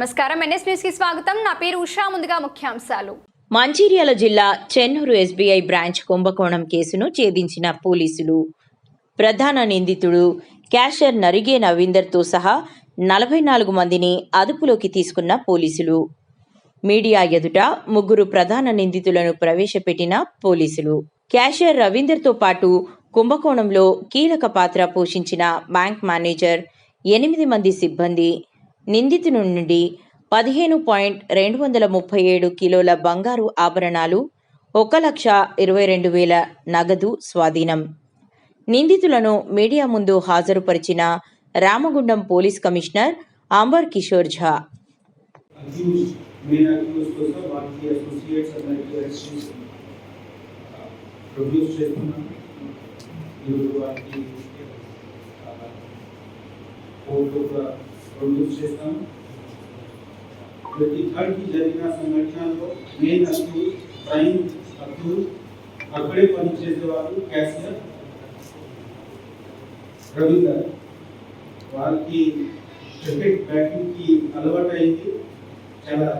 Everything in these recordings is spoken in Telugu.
నమస్కారం. ఎన్ఎస్ న్యూస్కి స్వాగతం. నా పేరు ఉషా. ముందుగా ముఖ్యాంశాలు. మంచిర్యాల జిల్లా చెన్నూరు ఎస్బీఐ బ్రాంచ్ కుంభకోణం కేసును ఛేదించిన పోలీసులు. ప్రధాన నిందితుడు క్యాషర్ నరిగే నవీందర్తో సహా నలభై నాలుగు మందిని అదుపులోకి తీసుకున్న పోలీసులు. మీడియా ఎదుట ముగ్గురు ప్రధాన నిందితులను ప్రవేశపెట్టిన పోలీసులు. క్యాషియర్ రవీందర్తో పాటు కుంభకోణంలో కీలక పాత్ర పోషించిన బ్యాంక్ మేనేజర్ ఎనిమిది మంది సిబ్బంది నిందితుని నుండి పదిహేను పాయింట్ రెండు వందల ముప్పై ఏడు కిలోల బంగారు ఆభరణాలు ఒక లక్ష ఇరవై రెండు వేల నగదు స్వాధీనం. నిందితులను మీడియా ముందు హాజరుపరిచిన Ramagundam police commissioner Amber Kishore Jha. Produce చేస్తున్నాం ఈరోజు వారికి కోర్టు ప్రొడ్యూస్ చేస్తాం ట్వంటీ థర్డ్కి జరిగిన సంఘటనలో మెయిన్ అక్యూజ్ ప్రైమ్ అక్యూజ్ అక్కడే పనిచేసేవారు క్యాషియర్ రవీందర్ వారికి క్రికెట్ బ్యాటింగ్కి అలవాటు అయింది చాలా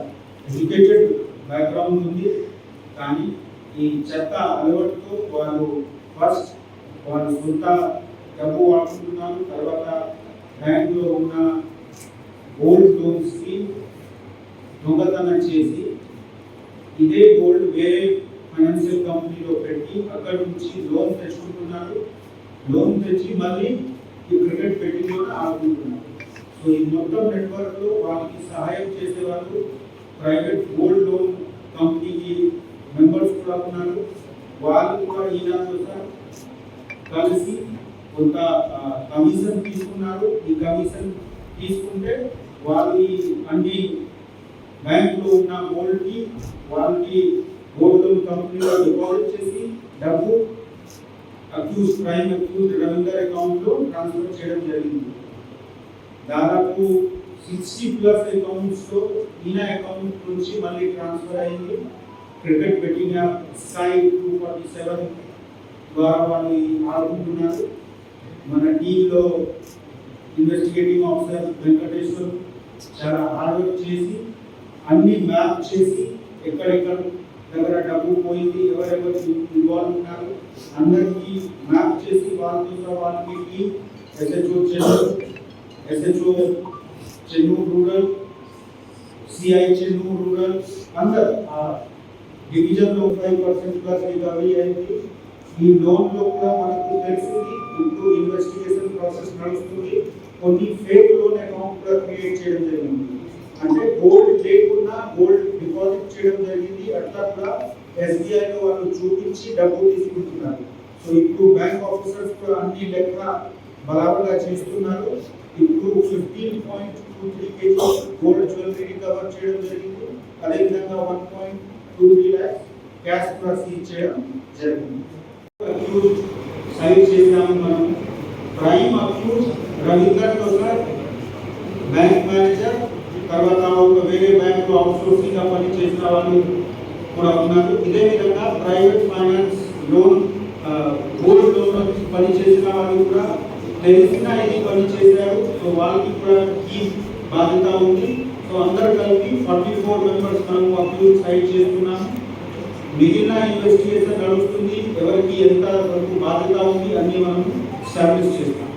ఎడ్యుకేటెడ్ బ్యాక్గ్రౌండ్ ఉంది కానీ ఈ చెత్త అలవాటుతో వాళ్ళు ఫస్ట్ వాళ్ళు సొంత డబ్బు వాడుకుంటున్నారు తర్వాత బ్యాంకులో ఉన్న గోల్డ్ లోన్స్కి దొంగతనం చేసి ఇదే గోల్డ్ వేరే ఫైనాన్షియల్ కంపెనీలో పెట్టి అక్కడ నుంచి లోన్ తెచ్చుకుంటున్నారు. లోన్ తెచ్చి మళ్ళీ ఈ క్రికెట్ పెట్టిలో ఆడుకుంటున్నారు. సో ఈ మొత్తం నెట్వర్క్లో వాళ్ళకి సహాయం చేసే వాళ్ళు ప్రైవేట్ గోల్డ్ లోన్ కంపెనీకి మెంబర్స్ కూడా ఉన్నారు. వాళ్ళు కూడా ఈనాడు సార్ కలిసి కొంత కమిషన్ తీసుకున్నారు. ఈ కమిషన్ తీసుకుంటే వాళ్ళు అన్ని బ్యాంకులో ఉన్న గోల్డ్ వాళ్ళకి గోల్డ్ లోన్ కంపెనీలో డిపాజిట్ చేసి డబ్బు అక్యూజ్ క్రైమ్ అక్యూజ్ రవీందర్ అకౌంట్లో ట్రాన్స్ఫర్ చేయడం జరిగింది. దాదాపు సిక్స్టీ ప్లస్ అకౌంట్స్లో ఈయన అకౌంట్ నుంచి మళ్ళీ ట్రాన్స్ఫర్ అయింది. Cricket betting app sky two forty seven ద్వారా వాళ్ళు ఆడుకుంటున్నారు. మన టీంలో ఇన్వెస్టిగేటింగ్ ఆఫీసర్ వెంకటేశ్వర్ చాలా హార్డ్ వర్క్ చేసి అన్ని మ్యాప్ చేసి ఎక్కడెక్కడ దగ్గర డబ్బు పోయింది ఎవరెవరు ఇన్వాల్వ్ ఉన్నారు అందరికీ మ్యాప్ చేసి వాళ్ళతో సహా వాళ్ళకి team SHO Chennur SHO Chennur rural CI Chennur rural అందరు ఆ డివిజన్లో ఫైవ్ పర్సెంట్ ప్లస్ రికవరీ అయింది ఈ లోన్లో కూడా మనకు తెలిసింది ఇప్పుడు ఇన్వెస్టిగేషన్ ప్రాసెస్ నడుస్తుంది. కొన్ని ఫేక్ లోన్ అకౌంట్ కూడా క్రియేట్ చేయడం జరిగింది. అంటే గోల్డ్ లేకుండా గోల్డ్ డిపాజిట్ చేయడం జరిగింది. అట్లా కూడా ఎస్బీఐలో వాళ్ళు చూపించి డబ్బు తీసుకుంటున్నారు. సో ఇప్పుడు బ్యాంక్ ఆఫీసర్స్ కూడా అన్ని లెక్క బరాబర్గా చేస్తున్నారు. ఇప్పుడు fifteen point two three KG gold jewellery recover చేయడం జరిగింది. అదేవిధంగా one point two three lakhs cash కూడా సీజ్ చేయడం జరిగింది. సైజ్ చేసినాము మనం. Prime accused Ravinder sir bank manager తర్వాత ఒక వేరే బ్యాంకులో అవుట్సోర్సింగ్గా పని చేసిన వాళ్ళు కూడా ఉన్నారు. ఇదే విధంగా private finance loan gold loan పని చేసిన వాళ్ళు కూడా తెలిసిన ఇది పని చేశారు సో వాళ్ళకి కూడా ఈ బాధ్యత ఉంది. సో అందరు కలిపి ఫార్టీ ఫోర్ మెంబర్స్ మనం అప్రూవ్ సైడ్ చేస్తున్నాము. మిగిలిన ఇన్వెస్టిగేషన్ నడుస్తుంది. ఎవరికి ఎంత వరకు బాధ్యత ఉంది అన్ని మనం sabe usted.